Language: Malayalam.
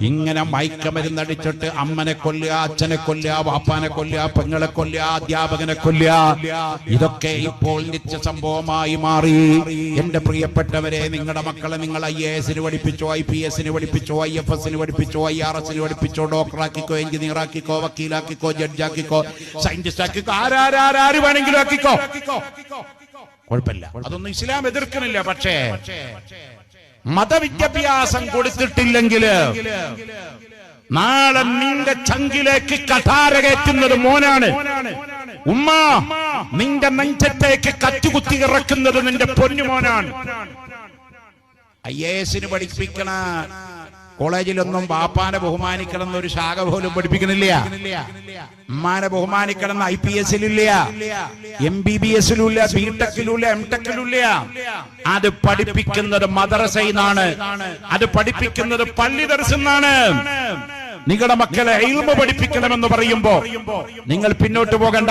ഇങ്ങനെ മയക്കമരുന്നടിച്ചിട്ട് അമ്മനെ കൊല്ലുക അച്ഛനെ കൊല്ലുക വാപ്പാനെ കൊല്ലുക പെങ്ങളെ കൊല്ലുക അധ്യാപകനെ കൊല്ലുക. ഇതൊക്കെ ഇപ്പോൾ നിത്യ സംഭവമായി മാറി. എന്റെ പ്രിയപ്പെട്ടവരെ നിങ്ങളുടെ മക്കളെ നിങ്ങൾ ഐ എ എസിന് പഠിപ്പിച്ചോ ഐ പി എസിന് പഠിപ്പിച്ചോ ഐ എഫ് എസിന് പഠിപ്പിച്ചോ ഐ ആർ എസിന് പഠിപ്പിച്ചോ ഡോക്ടറാക്കിക്കോ എഞ്ചിനീയർ ആക്കിക്കോ വക്കീലാക്കിക്കോ ജഡ്ജാക്കിക്കോ സയന്റിസ്റ്റ് ആക്കിക്കോ ആരാരാരും വേണമെങ്കിലും ആക്കിക്കോ. കുഴപ്പമില്ല. അതൊന്നും ഇസ്ലാം എതിർക്കുന്നില്ല പക്ഷേ. മതവിദ്യാഭ്യാസം കൊടുത്തിട്ടില്ലെങ്കിൽ നാളെ നിന്റെ ചങ്കിലേക്ക് കഠാര കയറ്റുന്നത് മോനാണ്. ഉമ്മ നിന്റെ നെഞ്ചത്തേക്ക് കറ്റുകുത്തി ഇറക്കുന്നത് നിന്റെ പൊന്നുമോനാണ്. ഐ എസിന് പഠിപ്പിക്കണ കോളേജിലൊന്നും ബാപ്പാനെ ബഹുമാനിക്കണം എന്നൊരു ശാഖ പോലും പഠിപ്പിക്കണില്ല. ഉമ്മാനെ ബഹുമാനിക്കണം ഐ പി എസിലില്ല എം ബി ബി എസിലുമില്ല ബി ടെക്കിലുമില്ല. എം ടെക്കിലുമില്ല. അത് പഠിപ്പിക്കുന്നത് മദ്രസയിന്നാണ്. അത് പഠിപ്പിക്കുന്നത് പള്ളി ദർശനാണ് നിങ്ങളുടെ മക്കളെ എൽമ പഠിപ്പിക്കണമെന്ന് പറയുമ്പോ നിങ്ങൾ പിന്നോട്ട് പോകണ്ട.